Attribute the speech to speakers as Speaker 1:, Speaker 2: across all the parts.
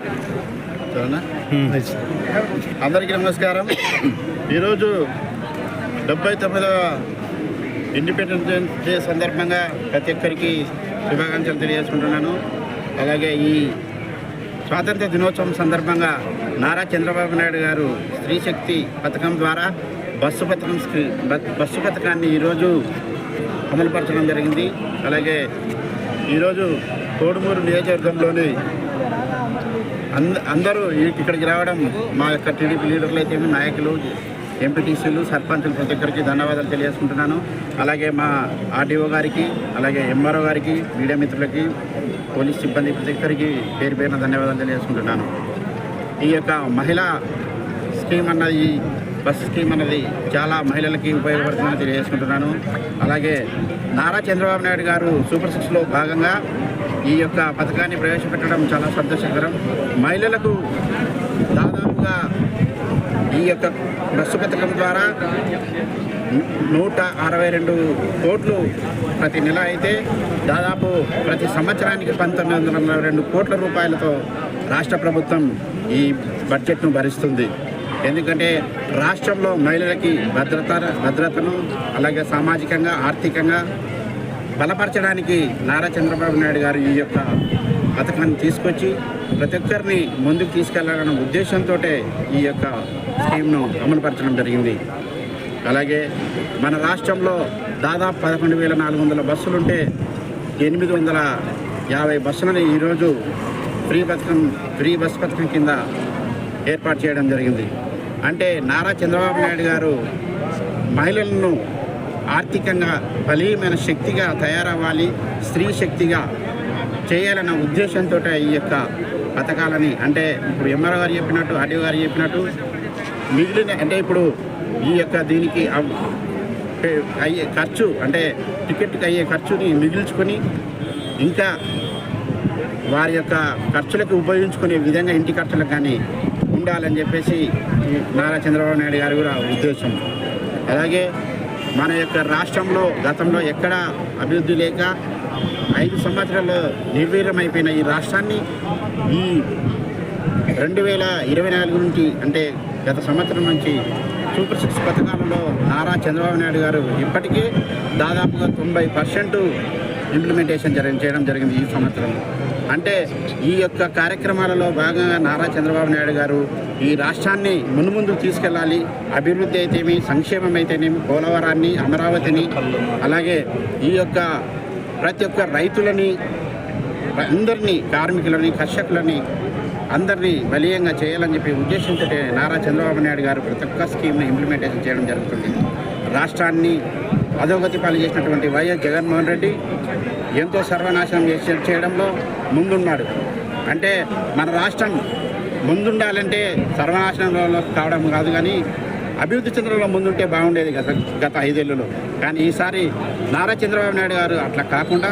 Speaker 1: సరేనా అందరికీ నమస్కారం. ఈరోజు డెబ్బై తొమ్మిదవ ఇండిపెండెన్స్ డే సందర్భంగా ప్రతి ఒక్కరికి శుభాకాంక్షలు తెలియజేసుకుంటున్నాను. అలాగే ఈ స్వాతంత్ర దినోత్సవం సందర్భంగా నారా చంద్రబాబు నాయుడు గారు స్త్రీ శక్తి పథకం ద్వారా బస్సు పథకం బస్సు పథకాన్ని ఈరోజు అమలుపరచడం జరిగింది. అలాగే ఈరోజు కోడుమూరు నియోజకవర్గంలోని అందరూ ఇక్కడికి రావడం మా యొక్క టీడీపీ లీడర్లు అయితే నాయకులు ఎంపీటీసీలు సర్పంచులు ప్రతి ఒక్కరికి ధన్యవాదాలు తెలియజేసుకుంటున్నాను. అలాగే మా ఆర్డీఓ గారికి అలాగే ఎంఆర్ఓ గారికి మీడియా మిత్రులకి పోలీస్ సిబ్బంది ప్రతి ఒక్కరికి పేరు పేరున ధన్యవాదాలు తెలియజేసుకుంటున్నాను. ఈ యొక్క మహిళా స్కీమ్ అన్నది బస్ స్కీమ్ అన్నది చాలా మహిళలకి ఉపయోగపడుతుందని తెలియజేసుకుంటున్నాను. అలాగే నారా చంద్రబాబు నాయుడు గారు సూపర్ సిక్స్లో భాగంగా ఈ యొక్క పథకాన్ని ప్రవేశపెట్టడం చాలా సంతోషకరం. మహిళలకు దాదాపుగా ఈ యొక్క బస్సు పథకం ద్వారా నూట అరవై రెండు కోట్లు ప్రతి నెల అయితే దాదాపు ప్రతి సంవత్సరానికి పంతొమ్మిది వందల నలభై రెండు కోట్ల రూపాయలతో రాష్ట్ర ప్రభుత్వం ఈ బడ్జెట్ను భరిస్తుంది. ఎందుకంటే రాష్ట్రంలో మహిళలకి భద్రత భద్రతను అలాగే సామాజికంగా ఆర్థికంగా బలపరచడానికి నారా చంద్రబాబు నాయుడు గారు ఈ యొక్క పథకాన్ని తీసుకొచ్చి ప్రతి ఒక్కరిని ముందుకు తీసుకెళ్ళాలన్న ఉద్దేశంతో ఈ యొక్క స్కీమ్ను అమలుపరచడం జరిగింది. అలాగే మన రాష్ట్రంలో దాదాపు పదకొండు వేల నాలుగు వందల బస్సులుంటే ఎనిమిది వందల యాభై బస్సులని ఈరోజు ఫ్రీ పథకం ఫ్రీ బస్ పథకం కింద ఏర్పాటు చేయడం జరిగింది. అంటే నారా చంద్రబాబు నాయుడు గారు మహిళలను ఆర్థికంగా బలీయమైన శక్తిగా తయారవ్వాలి స్త్రీ శక్తిగా చేయాలన్న ఉద్దేశంతో ఈ యొక్క పథకాలని అంటే ఇప్పుడు ఎంఆర్ గారు చెప్పినట్టు ఆర్డీఓ గారు చెప్పినట్టు మిగిలిన అంటే ఇప్పుడు ఈ యొక్క దీనికి అయ్యే ఖర్చు అంటే టికెట్కి అయ్యే ఖర్చుని మిగిల్చుకొని ఇంకా వారి యొక్క ఖర్చులకు ఉపయోగించుకునే విధంగా ఇంటి ఖర్చులకు కానీ ఉండాలని చెప్పేసి నారా చంద్రబాబు నాయుడు గారు కూడా ఉద్దేశం. అలాగే మన యొక్క రాష్ట్రంలో గతంలో ఎక్కడ అభివృద్ధి లేక ఐదు సంవత్సరాలు నిర్వీర్యమైపోయిన ఈ రాష్ట్రాన్ని ఈ రెండు వేల ఇరవై నాలుగు నుంచి అంటే గత సంవత్సరం నుంచి సూపర్ సిక్స్ పథకాలలో నారా చంద్రబాబు నాయుడు గారు ఇప్పటికే దాదాపుగా తొంభై పర్సెంట్ ఇంప్లిమెంటేషన్ జరి చేయడం జరిగింది ఈ సంవత్సరంలో. అంటే ఈ యొక్క కార్యక్రమాలలో భాగంగా నారా చంద్రబాబు నాయుడు గారు ఈ రాష్ట్రాన్ని మున్ముందుకు తీసుకెళ్ళాలి. అభివృద్ధి అయితేమి సంక్షేమం అయితేనేమి పోలవరాన్ని అమరావతిని అలాగే ఈ యొక్క ప్రతి ఒక్క రైతులని అందరినీ కార్మికులని కర్షకులని అందరినీ బలీయంగా చేయాలని చెప్పి ఉద్దేశంతో నారా చంద్రబాబు నాయుడు గారు ప్రతి ఒక్క స్కీమ్ని ఇంప్లిమెంటేషన్ చేయడం జరుగుతుంది. రాష్ట్రాన్ని అధోగతి పాలు చేసినటువంటి వైఎస్ జగన్మోహన్ రెడ్డి ఎంతో సర్వనాశనం చేసే చేయడంలో ముందున్నాడు. అంటే మన రాష్ట్రం ముందుండాలంటే సర్వనాశనంలో కావడం కాదు కానీ అభివృద్ధి చెందడంలో ముందుంటే బాగుండేది గత గత ఐదేళ్ళలో. కానీ ఈసారి నారా చంద్రబాబు నాయుడు గారు అట్లా కాకుండా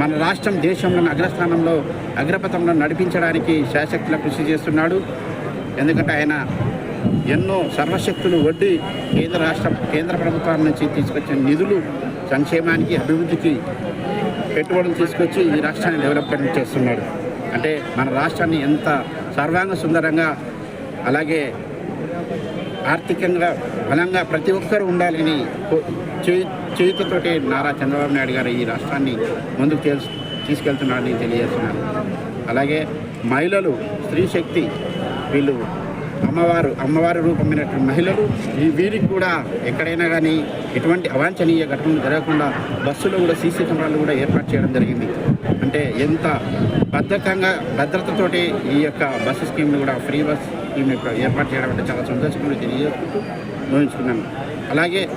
Speaker 1: మన రాష్ట్రం దేశంలోని అగ్రస్థానంలో అగ్రపథంలో నడిపించడానికి శాశక్తుల కృషి చేస్తున్నాడు. ఎందుకంటే ఆయన ఎన్నో సర్వశక్తులు వడ్డీ కేంద్ర రాష్ట్ర కేంద్ర ప్రభుత్వం నుంచి తీసుకొచ్చిన నిధులు సంక్షేమానికి అభివృద్ధికి పెట్టుబడులు తీసుకొచ్చి ఈ రాష్ట్రాన్ని డెవలప్మెంట్ చేస్తున్నాడు అంటే మన రాష్ట్రాన్ని ఎంత సర్వాంగ సుందరంగా అలాగే ఆర్థికంగా బలంగా ప్రతి ఒక్కరు ఉండాలని కో- చేతితోటి నారా చంద్రబాబు నాయుడు గారు ఈ రాష్ట్రాన్ని ముందుకు తెలుసు తీసుకెళ్తున్నారని తెలియజేస్తున్నాను అలాగే మహిళలు స్త్రీ శక్తి వీళ్ళు అమ్మవారు అమ్మవారి రూపమైనటువంటి మహిళలు ఈ వీరికి కూడా ఎక్కడైనా కానీ ఎటువంటి అవాంఛనీయ ఘటనలు జరగకుండా బస్సులో కూడా సీసీ కెమెరాలు కూడా ఏర్పాటు చేయడం జరిగింది. అంటే ఎంత భద్రతంగా భద్రతతోటి ఈ యొక్క బస్సు స్కీమ్ని కూడా ఫ్రీ బస్ స్కీమ్ ఏర్పాటు చేయడం అంటే చాలా సంతోషంగా తెలియజేసుకుంటూ ఊహించుకున్నాను. అలాగే